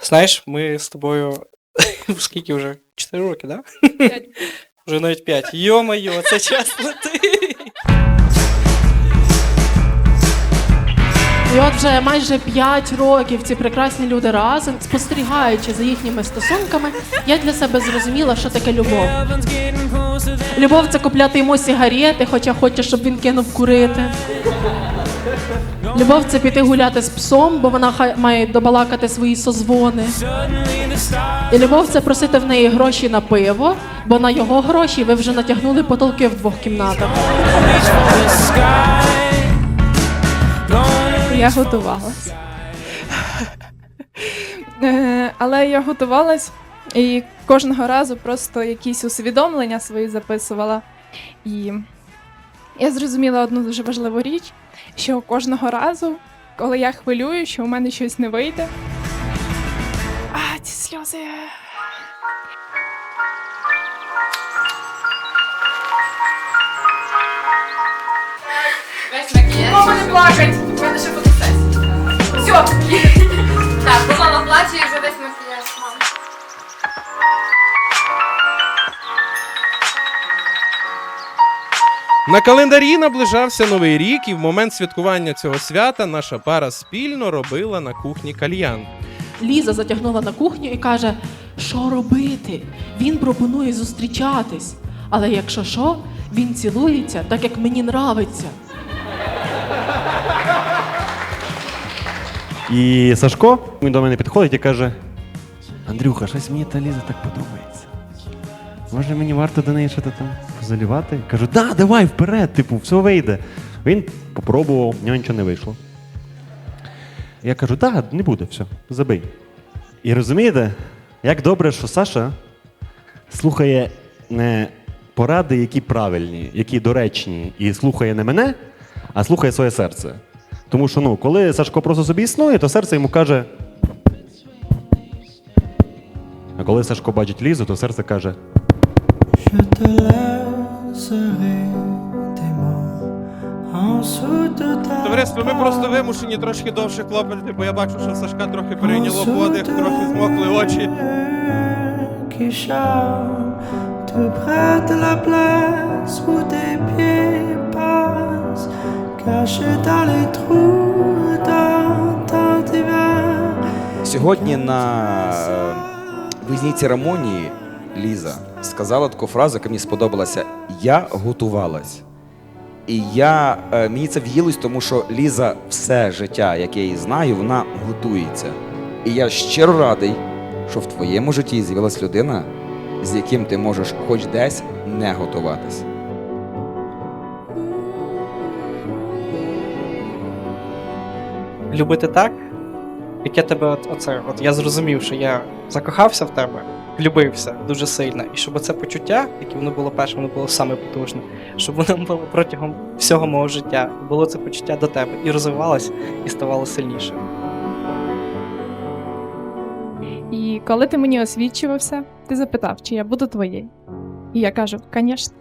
Знаєш, ми з тобою скільки вже? 4 роки, да? П'ять. Вже навіть 5. Йо-моє, це час летить. І от вже майже 5 років ці прекрасні люди разом, спостерігаючи за їхніми стосунками, я для себе зрозуміла, що таке любов. Любов це купляти йому сигарети, хоча хоче, щоб він кинув курити. Любов це піти гуляти з псом, бо вона хай має добалакати свої созвони. І любов це просити в неї гроші на пиво, бо на його гроші ви вже натягнули потолки в двох кімнатах. Я готувалась. Е, Але я готувалась і кожного разу просто якісь усвідомлення свої записувала. І я зрозуміла одну дуже важливу річ, що кожного разу, коли я хвилюю, що у мене щось не вийде. А, ці сльози. Мама не плакать, в мене ще фотосесія. Все. Так, бо мама плаче і вже весь макіяж. На календарі наближався новий рік, і в момент святкування цього свята наша пара спільно робила на кухні кальян. Ліза затягнула на кухню і каже: що робити? Він пропонує зустрічатись. Але якщо що, він цілується так, як мені нравиться. І Сашко він до мене підходить і каже: Андрюха, щось мені та Ліза так подобається. Може, мені варто до неї щось там залівати? Кажу, да, давай вперед, типу, все вийде. Він попробував, в нього нічого не вийшло. Я кажу, да, не буде, все, забий. І розумієте, як добре, що Саша слухає не поради, які правильні, які доречні, і слухає не мене, а слухає своє серце. Тому що ну, коли Сашко просто собі існує, то серце йому каже. А коли Сашко бачить Лізу, то серце каже: Товариство, ми просто вимушені трошки довше клопати, бо я бачу, що Сашка трохи перейняло подих, трохи змокли очі. Сьогодні на визній церемонії Ліза сказала таку фразу, яка мені сподобалася: Я готувалась. І я, е, мені це в'їлось, тому що Ліза все життя, яке я її знаю, вона готується. І я щиро радий, що в твоєму житті з'явилась людина, з яким ти можеш хоч десь не готуватись. Любити так, як я тебе оце, от я зрозумів, що я закохався в тебе, влюбився дуже сильно. І щоб це почуття, яке воно було перше, воно було саме потужне, щоб воно було протягом всього мого життя, було це почуття до тебе і розвивалося, і ставало сильнішим. І коли ти мені освічувався, ти запитав, чи я буду твоєю. І я кажу, звісно.